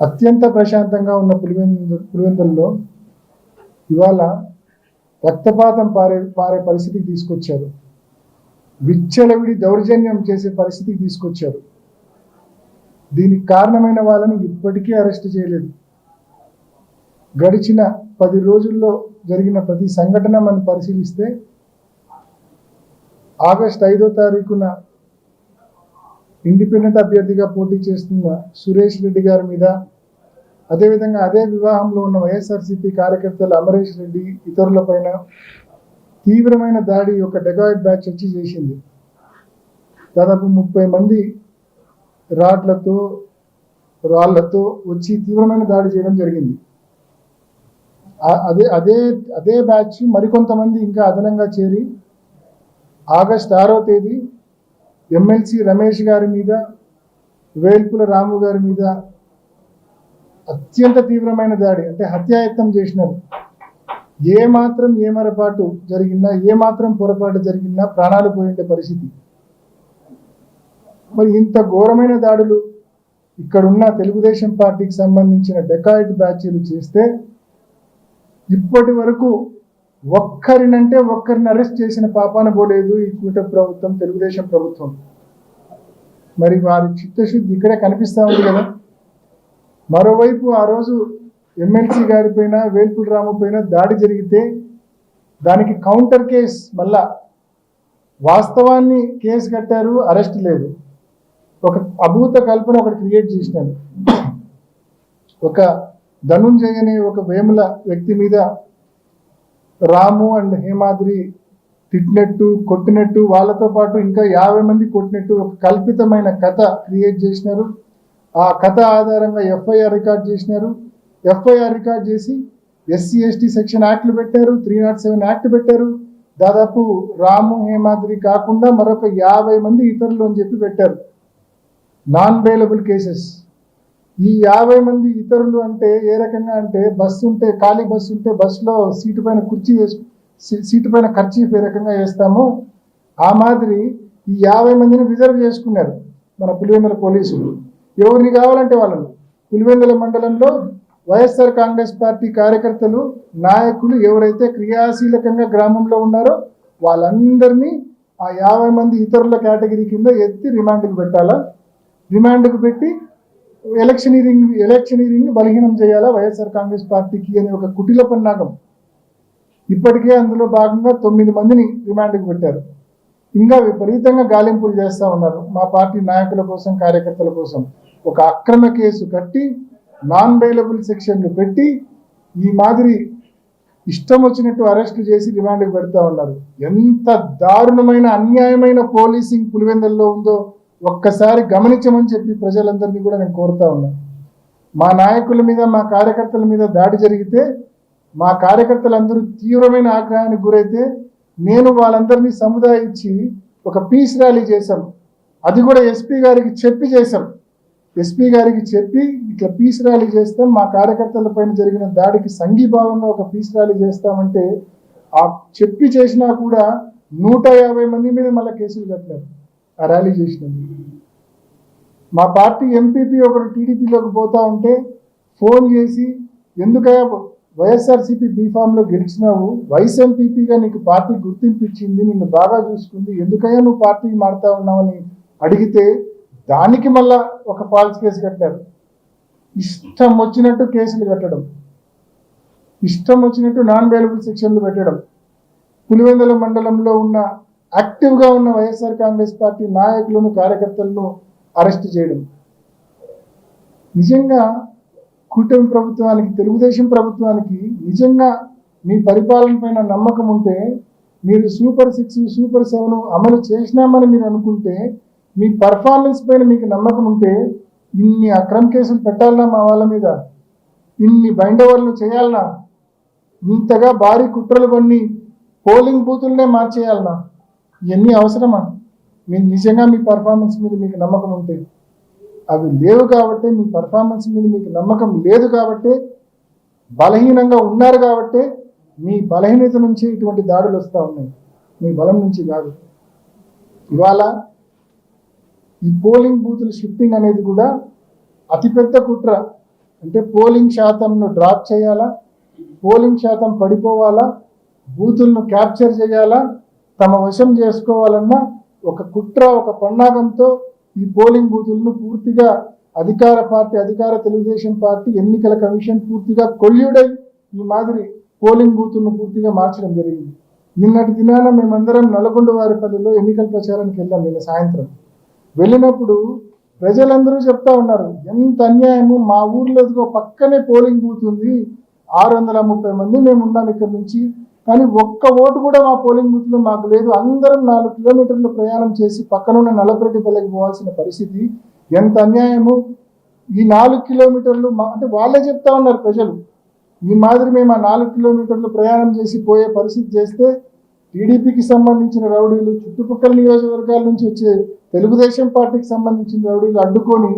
అత్యంత ప్రశాంతంగా ఉన్న పులివెందు పులివెందుల్లో ఇవాళ రక్తపాతం పారే పారే పరిస్థితికి తీసుకొచ్చారు. విచ్చలవిడి దౌర్జన్యం చేసే పరిస్థితికి తీసుకొచ్చారు. దీనికి కారణమైన వాళ్ళని ఇప్పటికీ అరెస్ట్ చేయలేదు. గడిచిన పది రోజుల్లో జరిగిన ప్రతి సంఘటన మనం పరిశీలిస్తే ఆగస్ట్ ఐదో తారీఖున ఇండిపెండెంట్ అభ్యర్థిగా పోటీ చేస్తున్న సురేష్ రెడ్డి గారి మీద అదేవిధంగా అదే వివాహంలో ఉన్న వైఎస్ఆర్సీపీ కార్యకర్తలు అమరేష్ రెడ్డి ఇతరులపైన తీవ్రమైన దాడి ఒక డెకాయిడ్ బ్యాచ్ వచ్చి చేసింది. దాదాపు ముప్పై మంది రాడ్లతో రాళ్ళతో వచ్చి తీవ్రమైన దాడి చేయడం జరిగింది. అదే అదే అదే బ్యాచ్ మరికొంతమంది ఇంకా అదనంగా చేరి ఆగస్ట్ ఆరో తేదీ ఎమ్మెల్సీ రమేష్ గారి మీద వేల్పుల రాము గారి మీద అత్యంత తీవ్రమైన దాడి అంటే హత్యాయత్నం చేసినారు. ఏ మాత్రం ఏమరపాటు జరిగినా ఏ మాత్రం పొరపాటు జరిగినా ప్రాణాలు పోయిండే పరిస్థితి. మరి ఇంత ఘోరమైన దాడులు ఇక్కడున్న తెలుగుదేశం పార్టీకి సంబంధించిన డెకాయిట్ బ్యాచీలు చేస్తే ఇప్పటి వరకు ఒక్కరినంటే ఒక్కరిని అరెస్ట్ చేసిన పాపాన పోలేదు ఈ కూట ప్రభుత్వం తెలుగుదేశం ప్రభుత్వం. మరి వారి చిత్తశుద్ధి ఇక్కడే కనిపిస్తా ఉంది కదా. మరోవైపు ఆ రోజు ఎమ్మెల్సీ గారి పైన వేల్పుల రాము పైన దాడి జరిగితే దానికి కౌంటర్ కేస్ మళ్ళా వాస్తవాన్ని కేసు కట్టారు అరెస్ట్ లేదు. ఒక అభూత కల్పన ఒకటి క్రియేట్ చేసినారు. ఒక ధనుంజయ్ అనే ఒక వేముల వ్యక్తి మీద రాము అండ్ హేమాద్రి తిట్టినట్టు కొట్టినట్టు వాళ్ళతో పాటు ఇంకా యాభై మంది కొట్టినట్టు ఒక కల్పితమైన కథ క్రియేట్ చేసినారు. ఆ కథ ఆధారంగా ఎఫ్ఐఆర్ రికార్డ్ చేసినారు. ఎఫ్ఐఆర్ రికార్డ్ చేసి ఎస్సీ ఎస్టీ సెక్షన్ యాక్ట్లు పెట్టారు. త్రీ నాట్ సెవెన్ యాక్ట్ పెట్టారు. దాదాపు రాము హేమాద్రి కాకుండా మరొక యాభై మంది ఇతరులు అని చెప్పి పెట్టారు. నాన్ బెయిలబుల్ కేసెస్ ఈ యాభై మంది ఇతరులు అంటే ఏ రకంగా అంటే బస్సు ఉంటే ఖాళీ బస్సు ఉంటే బస్సులో సీటు పైన కుర్చీ వేసు సీటు పైన ఖర్చు ఏ రకంగా వేస్తామో ఆ మాదిరి ఈ యాభై మందిని రిజర్వ్ చేసుకున్నారు మన పులివెందుల పోలీసులు. ఎవరిని కావాలంటే వాళ్ళు పులివెందుల మండలంలో వైఎస్ఆర్ కాంగ్రెస్ పార్టీ కార్యకర్తలు నాయకులు ఎవరైతే క్రియాశీలకంగా గ్రామంలో ఉన్నారో వాళ్ళందరినీ ఆ యాభై మంది ఇతరుల కేటగిరీ కింద ఎత్తి రిమాండ్కి పెట్టాలా? రిమాండ్కు పెట్టి ఎలక్షనీరింగ్ ఎలక్షనీరింగ్ బలహీనం చేయాలా వైఎస్ఆర్ కాంగ్రెస్ పార్టీకి అనే ఒక కుటిల పన్నాగం. ఇప్పటికే అందులో భాగంగా తొమ్మిది మందిని రిమాండ్కి పెట్టారు. ఇంకా విపరీతంగా గాలింపులు చేస్తూ ఉన్నారు. మా పార్టీ నాయకుల కోసం కార్యకర్తల కోసం. ఒక అక్రమ కేసు కట్టి నాన్ బెయిలబుల్ సెక్షన్లు పెట్టి ఈ మాదిరి ఇష్టం వచ్చినట్టు అరెస్టు చేసి రిమాండ్కి పెడతా ఉన్నారు. ఎంత దారుణమైన అన్యాయమైన పోలీసింగ్ పులివెందల్లో ఉందో ఒక్కసారి గమనించమని చెప్పి ప్రజలందరినీ కూడా నేను కోరుతా ఉన్నాను మా నాయకుల మీద మా కార్యకర్తల మీద దాడి జరిగితే మా కార్యకర్తలందరూ తీవ్రమైన ఆగ్రహానికి గురైతే నేను వాళ్ళందరినీ సముదాయించి ఒక పీస్ ర్యాలీ చేశాం. అది కూడా ఎస్పీ గారికి చెప్పి చేశాం. ఎస్పీ గారికి చెప్పి ఇట్లా పీస్ ర్యాలీ చేస్తాం. మా కార్యకర్తల పైన జరిగిన దాడికి సంఘీభావంగా ఒక పీస్ ర్యాలీ చేస్తామంటే ఆ చెప్పి చేసినా కూడా నూట యాభై మంది మీద మళ్ళీ కేసులు కట్టారు. ఆ ర్యాలీ చేసినందుకు మా పార్టీ ఎంపీపీ ఒకరు టీడీపీలోకి పోతా ఉంటే ఫోన్ చేసి ఎందుకయ్యా వైఎస్ఆర్సీపీ బీఫామ్లో గెలిచినావు? వైస్ ఎంపీపీగా నీకు పార్టీ గుర్తింపు ఇచ్చింది నిన్ను బాగా చూసుకుంది. ఎందుకయ్యా నువ్వు పార్టీ మారుతా ఉన్నావని అడిగితే దానికి మళ్ళా ఒక ఫాల్స్ కేసు కట్టారు. ఇష్టం వచ్చినట్టు కేసులు కట్టడం. ఇష్టం వచ్చినట్టు నాన్ అవైలబుల్ సెక్షన్లు పెట్టడం. పులివెందుల మండలంలో ఉన్న యాక్టివ్గా ఉన్న వైఎస్ఆర్ కాంగ్రెస్ పార్టీ నాయకులను కార్యకర్తలను అరెస్ట్ చేయడం. నిజంగా కూటమి ప్రభుత్వానికి తెలుగుదేశం ప్రభుత్వానికి నిజంగా మీ పరిపాలన పైన నమ్మకం ఉంటే మీరు సూపర్ సిక్స్ సూపర్ సెవెన్ అమలు చేసినామని మీరు అనుకుంటే మీ పర్ఫార్మెన్స్ పైన మీకు నమ్మకం ఉంటే ఇన్ని అక్రమ కేసులు పెట్టాలనా మా వాళ్ళ మీద? ఇన్ని బైండవర్లు చేయాలనా ఇంతగా భారీ కుట్రలు పన్ని పోలింగ్ బూతులనే మార్చేయాలనా ఇవన్నీ అవసరమా? మీ నిజంగా మీ పర్ఫార్మెన్స్ మీద మీకు నమ్మకం ఉంటే. అవి లేవు కాబట్టి మీ పర్ఫార్మెన్స్ మీద మీకు నమ్మకం లేదు కాబట్టి బలహీనంగా ఉన్నారు కాబట్టి మీ బలహీనత నుంచి ఇటువంటి దాడులు వస్తూ ఉన్నాయి. మీ బలం నుంచి కాదు. ఇవాళ ఈ పోలింగ్ బూతుల షిఫ్టింగ్ అనేది కూడా అతిపెద్ద కుట్ర. అంటే పోలింగ్ శాతంను డ్రాప్ చేయాలా? పోలింగ్ శాతం పడిపోవాలా? బూతులను క్యాప్చర్ చేయాలా? తమ వశం చేసుకోవాలన్నా ఒక కుట్ర ఒక పన్నాగంతో ఈ పోలింగ్ బూతులను పూర్తిగా అధికార పార్టీ అధికార తెలుగుదేశం పార్టీ ఎన్నికల కమిషన్ పూర్తిగా కొల్యుడై ఈ మాదిరి పోలింగ్ బూతులను పూర్తిగా మార్చడం జరిగింది. నిన్నటి దినాన మేమందరం నల్గొండ వారిపల్లిలో ఎన్నికల ప్రచారానికి వెళ్ళాం నిన్న సాయంత్రం. వెళ్ళినప్పుడు ప్రజలందరూ చెప్తా ఉన్నారు ఎంత అన్యాయము మా ఊర్లో పక్కనే పోలింగ్ బూత్ ఉంది ఆరు వందల ముప్పై మంది మేము ఉన్నాం ఇక్కడ నుంచి కానీ ఒక్క ఓటు కూడా మా పోలింగ్ బూత్లో మాకు లేదు. అందరం నాలుగు కిలోమీటర్లు ప్రయాణం చేసి పక్కనున్న నల్లపరెడ్డిపల్లికి పోవాల్సిన పరిస్థితి ఎంత అన్యాయము? ఈ నాలుగు కిలోమీటర్లు అంటే వాళ్ళే చెప్తా ఉన్నారు ప్రజలు. ఈ మాదిరి మేము ఆ నాలుగు కిలోమీటర్లు ప్రయాణం చేసి పోయే పరిస్థితి చేస్తే టీడీపీకి సంబంధించిన రౌడీలు చుట్టుపక్కల నియోజకవర్గాల నుంచి వచ్చే తెలుగుదేశం పార్టీకి సంబంధించిన రౌడీలు అడ్డుకొని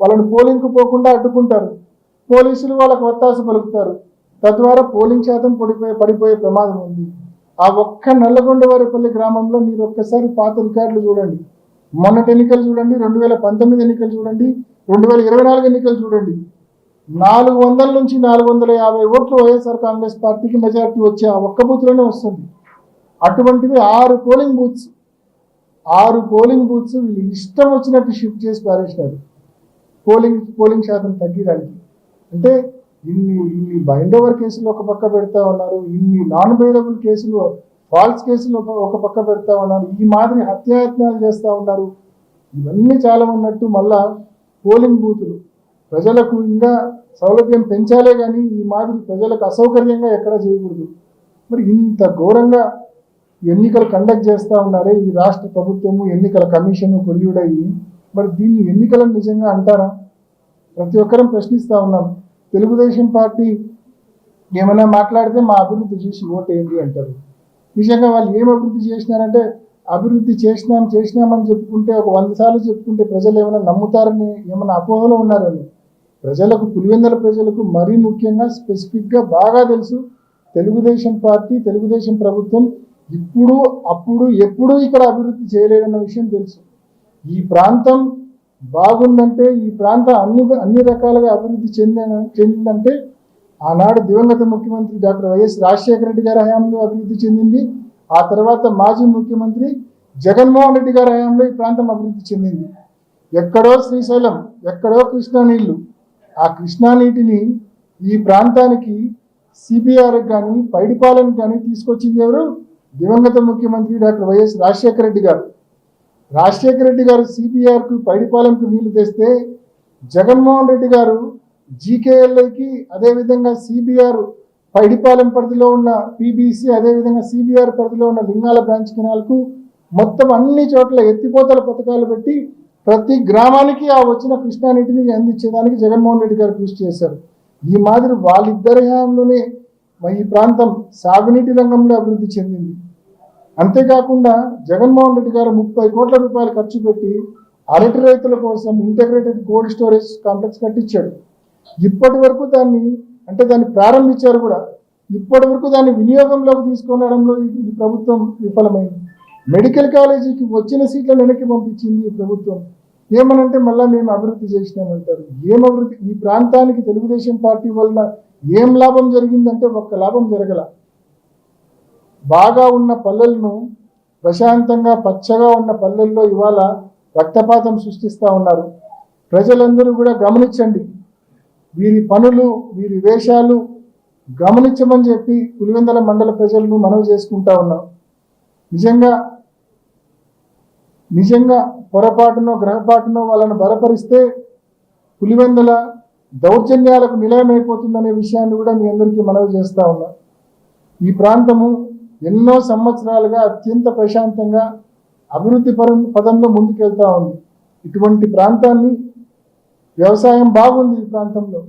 వాళ్ళని పోలింగ్కు పోకుండా అడ్డుకుంటారు. పోలీసులు వాళ్ళకు ఒత్తాస పలుకుతారు. తద్వారా పోలింగ్ శాతం పడిపోయే పడిపోయే ప్రమాదం ఉంది. ఆ ఒక్క నల్లగొండవారిపల్లి గ్రామంలో మీరు ఒక్కసారి పాత రికార్డులు చూడండి. మొన్నటి ఎన్నికలు చూడండి రెండు వేల పంతొమ్మిది ఎన్నికలు చూడండి రెండు వేల ఇరవై నాలుగు ఎన్నికలు చూడండి. నాలుగు వందల నుంచి నాలుగు వందల యాభై ఓట్లు వైఎస్ఆర్ కాంగ్రెస్ పార్టీకి మెజార్టీ వచ్చే ఆ ఒక్క బూత్లోనే వస్తుంది. అటువంటివి ఆరు పోలింగ్ బూత్స్. ఆరు పోలింగ్ బూత్స్ వీళ్ళు ఇష్టం వచ్చినట్టు షిఫ్ట్ చేసి పారేసినారు. పోలింగ్ పోలింగ్ శాతం తగ్గడానికి అంటే ఇన్ని ఇన్ని బైండ్ ఓవర్ కేసులు ఒక పక్క పెడతా ఉన్నారు ఇన్ని నాన్ బైండబుల్ కేసులు ఫాల్స్ కేసులు ఒక- పక్క పెడతా ఉన్నారు ఈ మాదిరి హత్యాయత్నాలు చేస్తూ ఉన్నారు. ఇవన్నీ చాలా ఉన్నట్టు మళ్ళా పోలింగ్ బూతులు. ప్రజలకు ఇంకా సౌలభ్యం పెంచాలే కానీ ఈ మాదిరి ప్రజలకు అసౌకర్యంగా ఎక్కడా చేయకూడదు. మరి ఇంత ఘోరంగా ఎన్నికలు కండక్ట్ చేస్తూ ఉన్నారే ఈ రాష్ట్ర ప్రభుత్వము ఎన్నికల కమిషన్ కొల్యూడయ్యి. మరి దీన్ని ఎన్నికలను నిజంగా అంటారా? ప్రతి ఒక్కరం ప్రశ్నిస్తూ ఉన్నాం. తెలుగుదేశం పార్టీ ఏమైనా మాట్లాడితే మా అభివృద్ధి చూసి ఓటేయండి అంటారు. నిజంగా వాళ్ళు ఏం అభివృద్ధి చేసినారంటే అభివృద్ధి చేసినాం చేసినామని చెప్పుకుంటే ఒక వంద సార్లు చెప్పుకుంటే ప్రజలు ఏమైనా నమ్ముతారని ఏమైనా అపోహలో ఉన్నారని ప్రజలకు పులివెందల ప్రజలకు మరీ ముఖ్యంగా స్పెసిఫిక్గా బాగా తెలుసు తెలుగుదేశం పార్టీ తెలుగుదేశం ప్రభుత్వం ఇప్పుడు అప్పుడు ఎప్పుడూ ఇక్కడ అభివృద్ధి చేయలేదన్న విషయం తెలుసు. ఈ ప్రాంతం బాగుందంటే ఈ ప్రాంతం అన్ని అన్ని రకాలుగా అభివృద్ధి చెందిన చెందిందంటే ఆనాడు దివంగత ముఖ్యమంత్రి డాక్టర్ వైఎస్ రాజశేఖర రెడ్డి గారి హయాంలో అభివృద్ధి చెందింది. ఆ తర్వాత మాజీ ముఖ్యమంత్రి జగన్మోహన్ రెడ్డి గారి హయాంలో ఈ ప్రాంతం అభివృద్ధి చెందింది. ఎక్కడో శ్రీశైలం ఎక్కడో కృష్ణా నీళ్ళు ఆ కృష్ణా నీటిని ఈ ప్రాంతానికి సిబిఆర్ కానీ పైడిపాలెం కానీ తీసుకొచ్చింది ఎవరు? దివంగత ముఖ్యమంత్రి డాక్టర్ వైఎస్ రాజశేఖర రెడ్డి గారు. రాజశేఖర రెడ్డి గారు సిబిఆర్కు పైడిపాలెంకు నీళ్ళు తెస్తే జగన్మోహన్ రెడ్డి గారు జీకేఎల్ఐకి అదేవిధంగా సిబిఆర్ పైడిపాలెం పరిధిలో ఉన్న పీబీసీ అదేవిధంగా సిబిఆర్ పరిధిలో ఉన్న లింగాల బ్రాంచ్ కెనాల్కు మొత్తం అన్ని చోట్ల ఎత్తిపోతల పథకాలు పెట్టి ప్రతి గ్రామానికి ఆ వచ్చిన కృష్ణా నీటిని అందించేదానికి జగన్మోహన్ రెడ్డి గారు కృషి చేశారు. ఈ మాదిరి వాళ్ళిద్దరి హయాంలోనే ఈ ప్రాంతం సాగునీటి రంగంలో అభివృద్ధి చెందింది. అంతేకాకుండా జగన్మోహన్ రెడ్డి గారు ముప్పై కోట్ల రూపాయలు ఖర్చు పెట్టి అరటి రైతుల కోసం ఇంటగ్రేటెడ్ కోల్డ్ స్టోరేజ్ కాంప్లెక్స్ కట్టించాడు. ఇప్పటి వరకు దాన్ని అంటే దాన్ని ప్రారంభించారు కూడా. ఇప్పటి వరకు దాన్ని వినియోగంలోకి తీసుకురావడంలో ఈ ప్రభుత్వం విఫలమైంది. మెడికల్ కాలేజీకి వచ్చిన సీట్లను వెనక్కి పంపించింది ఈ ప్రభుత్వం. ఏమనంటే మళ్ళీ మేము అభివృద్ధి చేసినామంటారు ఏం అభివృద్ధి? ఈ ప్రాంతానికి తెలుగుదేశం పార్టీ వల్ల ఏం లాభం జరిగిందంటే ఒక్క లాభం జరగల. బాగా ఉన్న పల్లెలను ప్రశాంతంగా పచ్చగా ఉన్న పల్లెల్లో ఇవాళ రక్తపాతం సృష్టిస్తూ ఉన్నారు. ప్రజలందరూ కూడా గమనించండి. వీరి పనులు వీరి వేషాలు గమనించమని చెప్పి పులివెందల మండల ప్రజలను మనవి చేసుకుంటా ఉన్నాం. నిజంగా నిజంగా పొరపాటునో గ్రహపాటునో వాళ్ళను బలపరిస్తే పులివెందల దౌర్జన్యాలకు నిలయమైపోతుందనే విషయాన్ని కూడా మీ అందరికీ మనవి చేస్తూ ఉన్నా. ఈ ప్రాంతము ఎన్నో సంవత్సరాలుగా అత్యంత ప్రశాంతంగా అభివృద్ధి పరం పదంలో ముందుకెళ్తా ఉంది. ఇటువంటి ప్రాంతాన్ని వ్యవసాయం బాగుంది ఈ ప్రాంతంలో.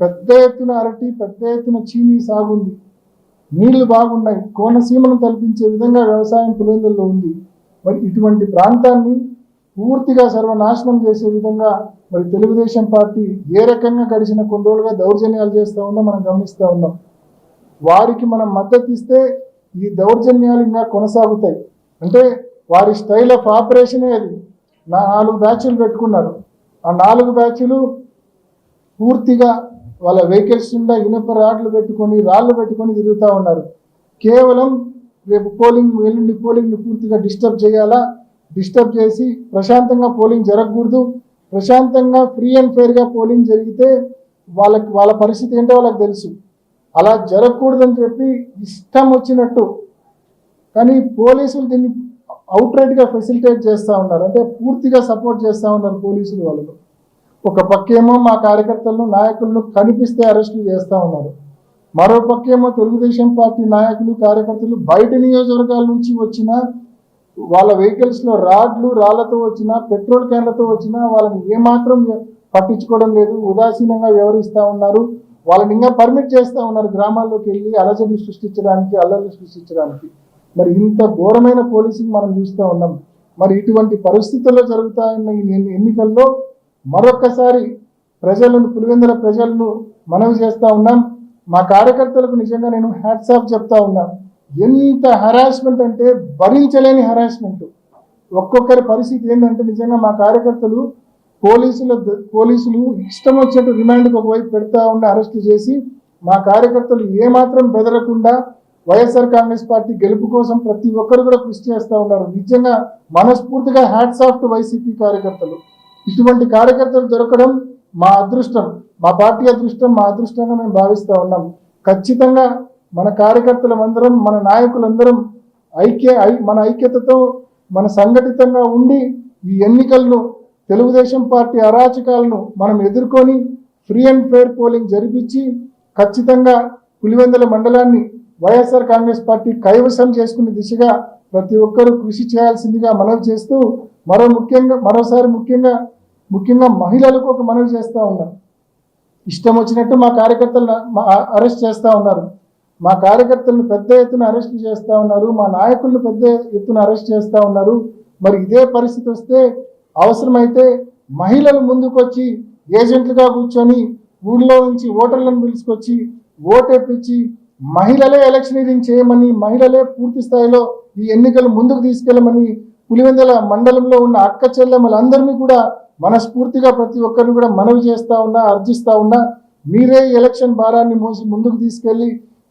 పెద్ద ఎత్తున అరటి పెద్ద ఎత్తున చీనీ సాగుంది. నీళ్ళు బాగున్నాయి. కోనసీమను తలపించే విధంగా వ్యవసాయం పులివెందుల్లో ఉంది. మరి ఇటువంటి ప్రాంతాన్ని పూర్తిగా సర్వనాశనం చేసే విధంగా మరి తెలుగుదేశం పార్టీ ఏ రకంగా గడిచిన కొన్ని రోజులుగా దౌర్జన్యాలు చేస్తూ ఉందో మనం గమనిస్తూ ఉన్నాం. వారికి మనం మద్దతు ఇస్తే ఈ దౌర్జన్యాలు ఇంకా కొనసాగుతాయి. అంటే వారి స్టైల్ ఆఫ్ ఆపరేషనే అది. నా నాలుగు బ్యాచ్లు పెట్టుకున్నారు. ఆ నాలుగు బ్యాచ్లు పూర్తిగా వాళ్ళ వెహికల్స్ నిండా ఇనుప రాడ్లు పెట్టుకొని రాళ్ళు పెట్టుకొని తిరుగుతూ ఉన్నారు. కేవలం రేపు పోలింగ్ ఎల్లుండి పోలింగ్ని పూర్తిగా డిస్టర్బ్ చేయాలా? డిస్టర్బ్ చేసి ప్రశాంతంగా పోలింగ్ జరగకూడదు. ప్రశాంతంగా ఫ్రీ అండ్ ఫెయిర్గా పోలింగ్ జరిగితే వాళ్ళకి వాళ్ళ పరిస్థితి ఏంటో వాళ్ళకి తెలుసు. అలా జరగకూడదని చెప్పి ఇష్టం వచ్చినట్టు. కానీ పోలీసులు దీన్ని అవుట్రైట్గా ఫెసిలిటేట్ చేస్తూ ఉన్నారు. అంటే పూర్తిగా సపోర్ట్ చేస్తూ ఉన్నారు పోలీసులు వాళ్ళు ఒక పక్కేమో మా కార్యకర్తలను నాయకులను కనిపిస్తే అరెస్టులు చేస్తూ ఉన్నారు. మరో పక్కేమో తెలుగుదేశం పార్టీ నాయకులు కార్యకర్తలు బయట నియోజకవర్గాల నుంచి వచ్చిన వాళ్ళ వెహికల్స్లో రాడ్లు రాళ్ళతో వచ్చిన పెట్రోల్ క్యాన్లతో వచ్చిన వాళ్ళని ఏమాత్రం పట్టించుకోవడం లేదు. ఉదాసీనంగా వ్యవహరిస్తూ ఉన్నారు. వాళ్ళని ఇంకా పర్మిట్ చేస్తూ ఉన్నారు గ్రామాల్లోకి వెళ్ళి అలజడి సృష్టించడానికి అల్లర్లు సృష్టించడానికి. మరి ఇంత ఘోరమైన పోలీసింగ్ మనం చూస్తూ ఉన్నాం. మరి ఇటువంటి పరిస్థితుల్లో జరుగుతాయన్న ఈ ఎన్నికల్లో మరొకసారి ప్రజలను పులివెందుల ప్రజలను మనవి చేస్తూ ఉన్నాం. మా కార్యకర్తలకు నిజంగా నేను హ్యాట్స్ ఆఫ్ చెప్తా ఉన్నా. ఎంత హరాస్మెంట్ అంటే భరించలేని హరాస్మెంట్ ఒక్కొక్కరి పరిస్థితి ఏంటంటే నిజంగా మా కార్యకర్తలు పోలీసుల ద- పోలీసులు ఇష్టం వచ్చినట్టు రిమాండ్కి ఒకవైపు పెడతా ఉన్న అరెస్ట్ చేసి మా కార్యకర్తలు ఏమాత్రం బెదరకుండా వైఎస్ఆర్ కాంగ్రెస్ పార్టీ గెలుపు కోసం ప్రతి ఒక్కరు కూడా కృషి చేస్తూ ఉన్నారు. నిజంగా మనస్ఫూర్తిగా హ్యాట్స్ ఆఫ్ టు వైసీపీ కార్యకర్తలు. ఇటువంటి కార్యకర్తలు దొరకడం మా అదృష్టం. మా పార్టీ అదృష్టం మా అదృష్టంగా మేము భావిస్తూ ఉన్నాం. ఖచ్చితంగా మన కార్యకర్తలందరం మన నాయకులందరం ఐక్య ఐ- మన ఐక్యతతో మన సంఘటితంగా ఉండి ఈ ఎన్నికలను తెలుగుదేశం పార్టీ అరాచకాలను మనం ఎదుర్కొని ఫ్రీ అండ్ ఫెయిర్ పోలింగ్ జరిపించి ఖచ్చితంగా పులివెందుల మండలాన్ని వైఎస్ఆర్ కాంగ్రెస్ పార్టీ కైవసం చేసుకునే దిశగా ప్రతి ఒక్కరూ కృషి చేయాల్సిందిగా మనవి చేస్తూ మరో ముఖ్యంగా మరోసారి ముఖ్యంగా ముఖ్యంగా మహిళలకు ఒక మనవి చేస్తూ ఉన్నాం. ఇష్టం వచ్చినట్టు మా కార్యకర్తలను మా- అరెస్ట్ చేస్తూ ఉన్నారు. మా కార్యకర్తలను పెద్ద ఎత్తున అరెస్ట్ చేస్తూ ఉన్నారు. మా నాయకులను పెద్ద ఎత్తున అరెస్ట్ చేస్తూ ఉన్నారు. మరి ఇదే పరిస్థితి వస్తే అవసరమైతే మహిళలు ముందుకొచ్చి ఏజెంట్లుగా కూర్చొని ఊళ్ళో నుంచి ఓటర్లను పిలుచుకొచ్చి ఓటేపించి మహిళలే ఎలక్షనీరింగ్ చేయమని మహిళలే పూర్తి స్థాయిలో ఈ ఎన్నికలు ముందుకు తీసుకెళ్ళమని పులివెందల మండలంలో ఉన్న అక్క చెల్లెమ్మలందరినీ కూడా మనస్ఫూర్తిగా ప్రతి ఒక్కరిని కూడా మనవి చేస్తూ ఉన్నా అర్జిస్తూ ఉన్నా మీరే ఎలక్షన్ భారాన్ని మోసి ముందుకు తీసుకెళ్ళి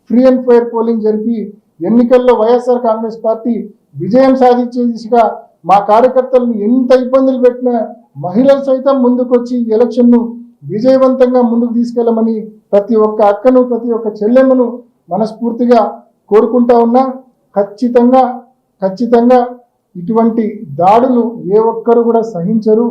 ఫ్రీ అండ్ ఫైర్ పోలింగ్ జరిపి ఎన్నికల్లో వైఎస్ఆర్ కాంగ్రెస్ పార్టీ విజయం సాధించే దిశగా మా కార్యకర్తలను ఎంత ఇబ్బందులు పెట్టినా మహిళలు సైతం ముందుకొచ్చి ఎలక్షన్ను విజయవంతంగా ముందుకు తీసుకెళ్ళమని ప్రతి ఒక్క అక్కను ప్రతి ఒక్క చెల్లెమ్మను మనస్ఫూర్తిగా కోరుకుంటా ఉన్నా ఖచ్చితంగా ఖచ్చితంగా ఇటువంటి దాడులు ఏ ఒక్కరు కూడా సహించరు.